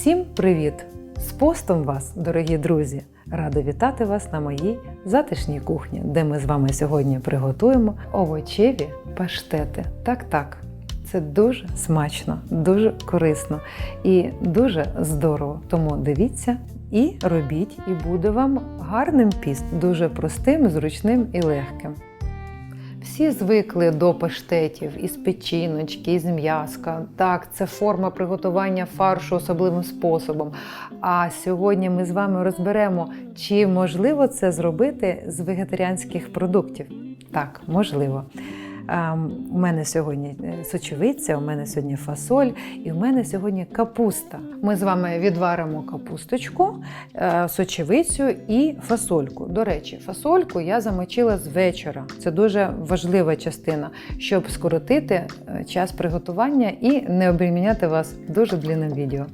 Всім привіт! З постом вас, дорогі друзі! Рада вітати вас на моїй затишній кухні, де ми з вами сьогодні приготуємо овочеві паштети. Так, так, це дуже смачно, дуже корисно і дуже здорово. Тому дивіться і робіть, і буде вам гарним піст, дуже простим, зручним і легким. Всі звикли до паштетів із печіночки, із м'яска. Так, це форма приготування фаршу особливим способом. А сьогодні ми з вами розберемо, чи можливо це зробити з вегетаріанських продуктів. Так, можливо. У мене сьогодні е, сочевиця, у мене сьогодні фасоль і у мене сьогодні капуста. Ми з вами відваримо капусточку, е, сочевицю і фасольку. До речі, фасольку я замочила з вечора. Це дуже важлива частина, щоб скоротити е, час приготування і не обреміняти вас дуже длинним відео.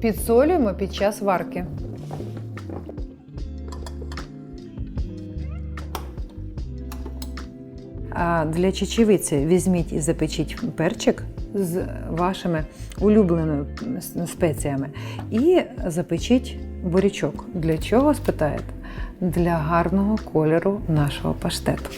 Підсолюємо під час варки. А для чечевиці візьміть і запечіть перчик з вашими улюбленими спеціями і запечіть бурячок. Для чого спитаєте? Для гарного кольору нашого паштету.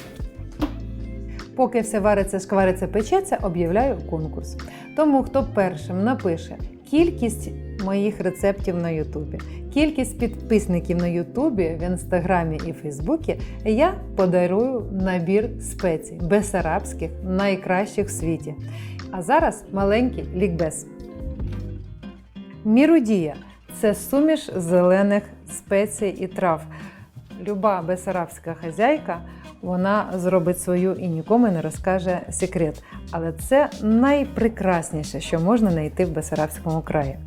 Поки все вариться, шквариться, печеться, об'являю конкурс. Тому хто першим напише кількість моїх рецептів на Ютубі, кількість підписників на Ютубі, в інстаграмі і Фейсбуці, я подарую набір спецій бесарабських, найкращих в світі. А зараз маленький лікбез. Мірудія це суміш зелених спецій і трав. Люба бесарабська хазяйка вона зробить свою і нікому не розкаже секрет. Але це найпрекрасніше, що можна знайти в Бесарабському краї.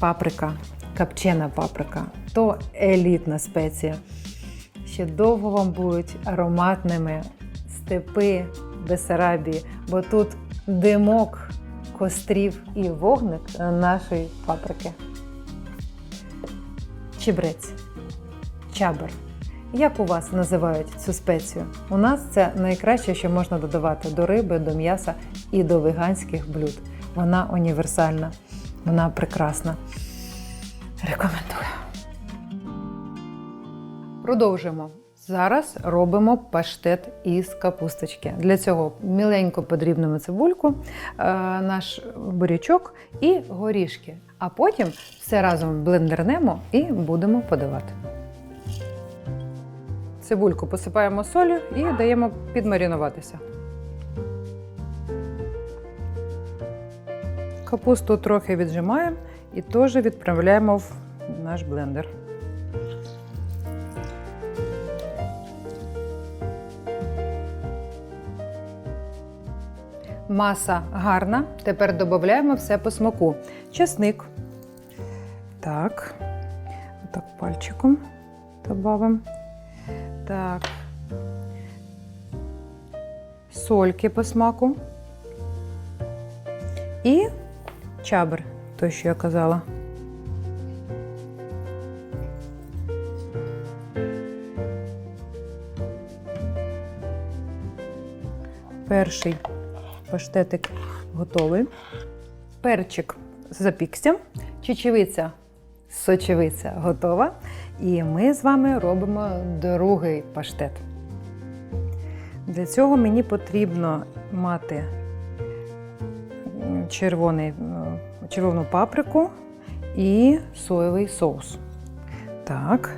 Паприка, копчена паприка то елітна спеція. Ще довго вам будуть ароматними степи Бесарабії, бо тут димок кострів і вогник нашої паприки. Чебрець, чабер. Як у вас називають цю спецію? У нас це найкраще, що можна додавати до риби, до м'яса і до веганських блюд. Вона універсальна, вона прекрасна. Рекомендую. Продовжимо. Зараз робимо паштет із капусточки. Для цього міленько подрібнемо цибульку, е, наш бурячок і горішки. А потім все разом блендернемо і будемо подавати. Цибульку посипаємо солью і даємо підмарінуватися. Капусту трохи віджимаємо і теж відправляємо в наш блендер. Маса гарна. Тепер додаємо все по смаку. Чесник. Так, отак пальчиком додаємо. Так. Сольки по смаку. І чабр, той, що я казала. Перший паштетик готовий. Перчик запікся, чечевиця, сочевиця готова. І ми з вами робимо другий паштет. Для цього мені потрібно мати червоний, червону паприку і соєвий соус. Так.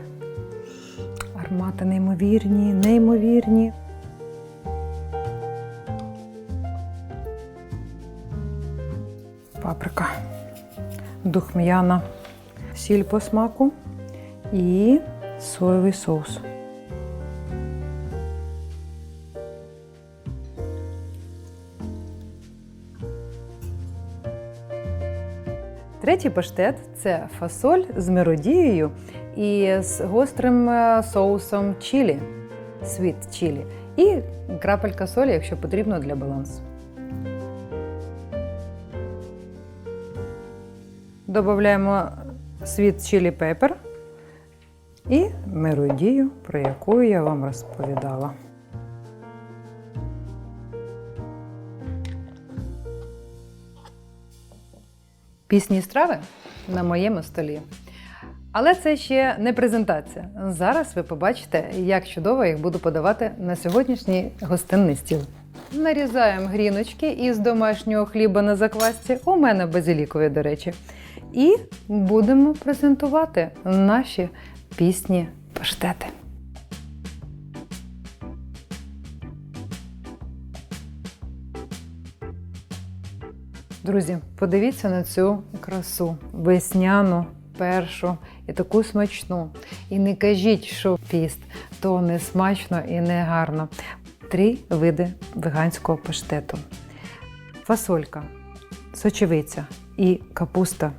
Аромати неймовірні, неймовірні. Паприка духм'яна, сіль по смаку і соєвий соус. Третій паштет це фасоль з миродією і з гострим е, соусом чілі, світ чілі. І крапелька солі, якщо потрібно для балансу. Додаємо світ Chili пепер і миродію, про яку я вам розповідала. Пісні страви на моєму столі. Але це ще не презентація. Зараз ви побачите, як чудово їх буду подавати на сьогоднішній гостинний стіл. Нарізаємо гріночки із домашнього хліба на заквасці. У мене базилікові, до речі. І будемо презентувати наші пісні паштети. Друзі, подивіться на цю красу весняну, першу і таку смачну. І не кажіть, що піст, то не смачно і не гарно. Три види веганського паштету: фасолька, сочевиця і капуста.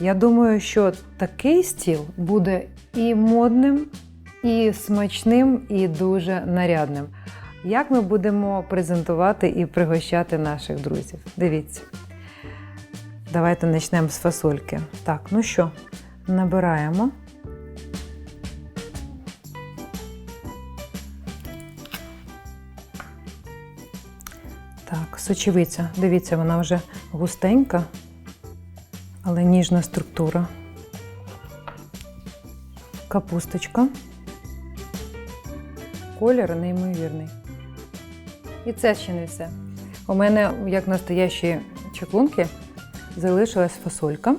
Я думаю, що такий стіл буде і модним, і смачним, і дуже нарядним. Як ми будемо презентувати і пригощати наших друзів? Дивіться. Давайте почнемо з фасольки. Так, ну що, набираємо. Так, сочевиця. Дивіться, вона вже густенька, але ніжна структура. Капусточка. Колір неймовірний. І це ще не все. У мене, як настоящі чаклунки, залишилась фасолька.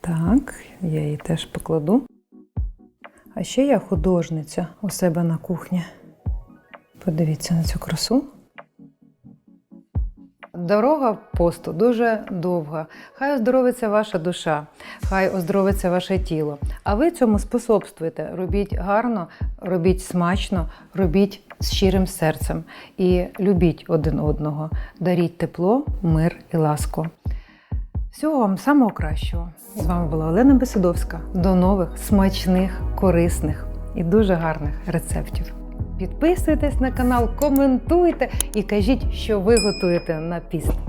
Так, я її теж покладу. А ще я художниця у себе на кухні. Подивіться на цю красу. Дорога посту дуже довга. Хай оздоровиться ваша душа, хай оздоровиться ваше тіло. А ви цьому способствуєте. Робіть гарно, робіть смачно, робіть з щирим серцем і любіть один одного. Даріть тепло, мир і ласку. Всього вам самого кращого. З вами була Олена Бесидовська. До нових смачних, корисних і дуже гарних рецептів. Підписуйтесь на канал, коментуйте і кажіть, що ви готуєте на піст.